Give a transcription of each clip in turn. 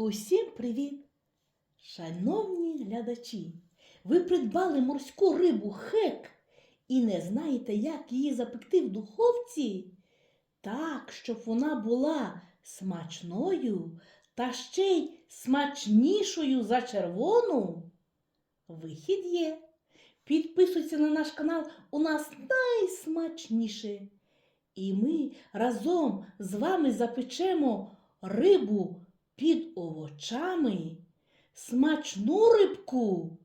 Усім привіт! Шановні глядачі! Ви придбали морську рибу хек і не знаєте, як її запекти в духовці? Так, щоб вона була смачною та ще й смачнішою за червону? Вихід є. Підписуйся на наш канал, у нас найсмачніше. І ми разом з вами запечемо рибу під овочами, смачну рибку,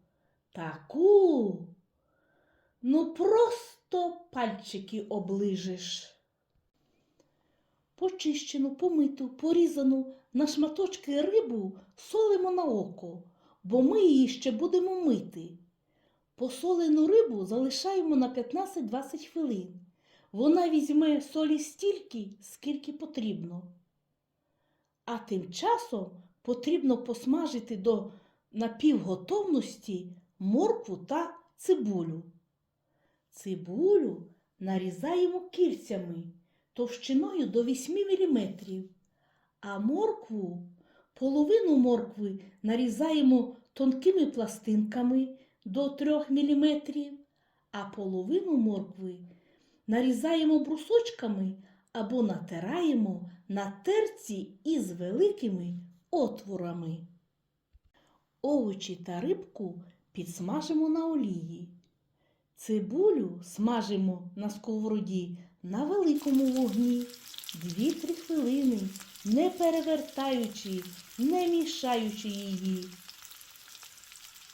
таку. Ну просто пальчики оближеш. Почищену, помиту, порізану на шматочки рибу солимо на око, бо ми її ще будемо мити. Посолену рибу залишаємо на 15-20 хвилин. Вона візьме солі стільки, скільки потрібно. А тим часом потрібно посмажити до напівготовності моркву та цибулю. Цибулю нарізаємо кільцями товщиною до 8 мм, а моркву, половину моркви нарізаємо тонкими пластинками до 3 мм, а половину моркви нарізаємо брусочками або натираємо на терці із великими отворами. Овочі та рибку підсмажимо на олії. Цибулю смажимо на сковороді на великому вогні 2-3 хвилини, не перевертаючи, не мішаючи її.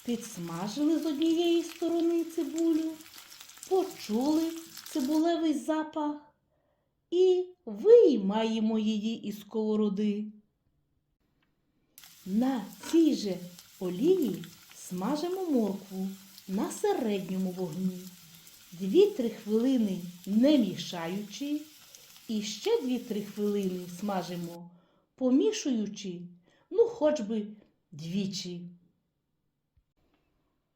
Підсмажили з однієї сторони цибулю, почули цибулевий запах виймаємо її із сковороди. На цій же олії смажимо моркву на середньому вогні. 2-3 хвилини не мішаючи, і ще 2-3 хвилини смажимо, помішуючи, ну хоч би двічі.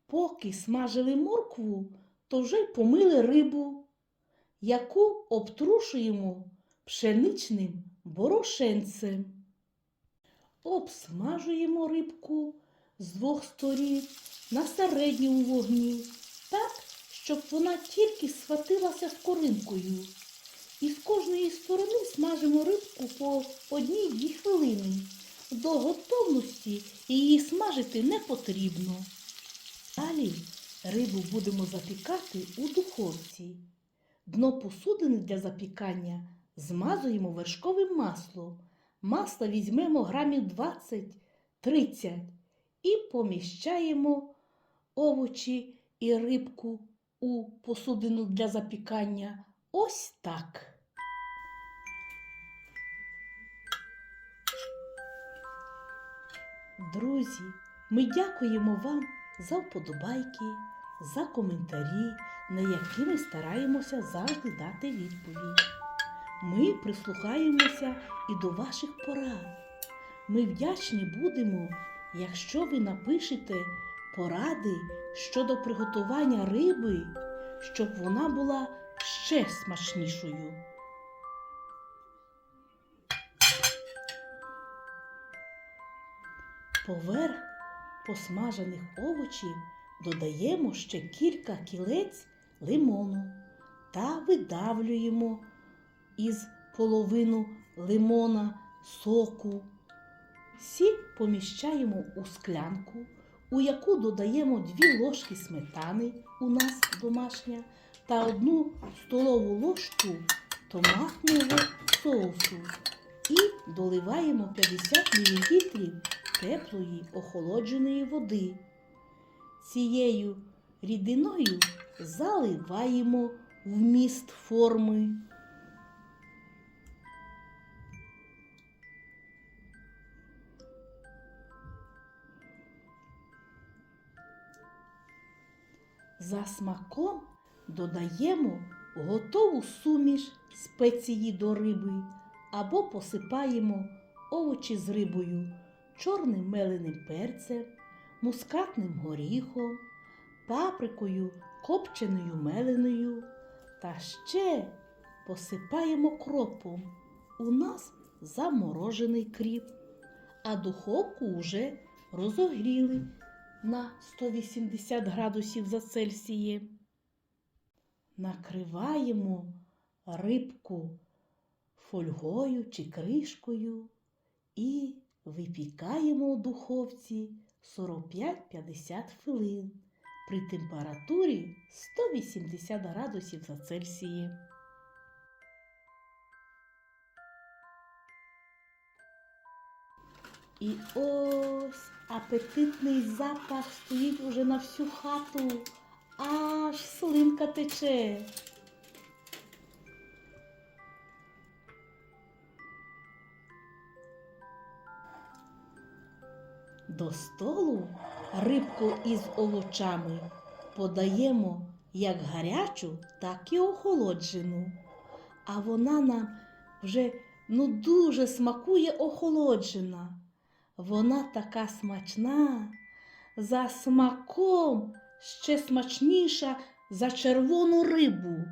Поки смажили моркву, то вже й помили рибу, яку обтрушуємо пшеничним борошенцем. Обсмажуємо рибку з двох сторін на середньому вогні, так, щоб вона тільки схватилася скоринкою. І з кожної сторони смажимо рибку по одній-дві хвилини. До готовності її смажити не потрібно. Далі рибу будемо запікати у духовці. Дно посудини для запікання змазуємо вершковим маслом. Масло візьмемо грамів 20-30 і поміщаємо овочі і рибку у посудину для запікання. Ось так. Друзі, ми дякуємо вам за вподобайки, за коментарі, на які ми стараємося завжди дати відповідь. Ми прислухаємося і до ваших порад. Ми вдячні будемо, якщо ви напишете поради щодо приготування риби, щоб вона була ще смачнішою. Поверх посмажених овочів додаємо ще кілька кілець лимону та видавлюємо із половину лимона соку. Сік поміщаємо у склянку, у яку додаємо 2 ложки сметани у нас домашня та 1 столову ложку томатного соусу і доливаємо 50 мл теплої охолодженої води. Цією рідиною заливаємо вміст форми. За смаком додаємо готову суміш спеції до риби або посипаємо овочі з рибою, чорним меленим перцем, мускатним горіхом, паприкою копченою меленою та ще посипаємо кропом. У нас заморожений кріп. а духовку вже розогріли на 180 градусів за Цельсієм. Накриваємо рибку фольгою чи кришкою і випікаємо у духовці 45-50 хвилин при температурі 180 градусів за Цельсієм. І ось апетитний запах стоїть уже на всю хату, аж слинка тече. До столу рибку із овочами подаємо як гарячу, так і охолоджену. А вона нам вже ну дуже смакує охолоджена. Вона така смачна, за смаком ще смачніша за червону рибу.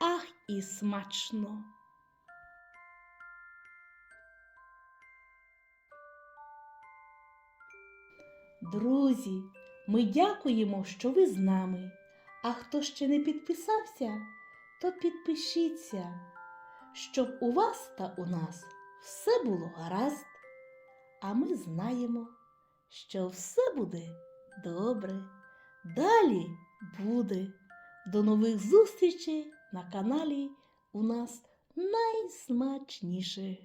Ах і смачно! Друзі, ми дякуємо, що ви з нами. А хто ще не підписався, то підпишіться, щоб у вас та у нас все було гаразд. А ми знаємо, що все буде добре. Далі буде. До нових зустрічей на каналі у нас найсмачніше.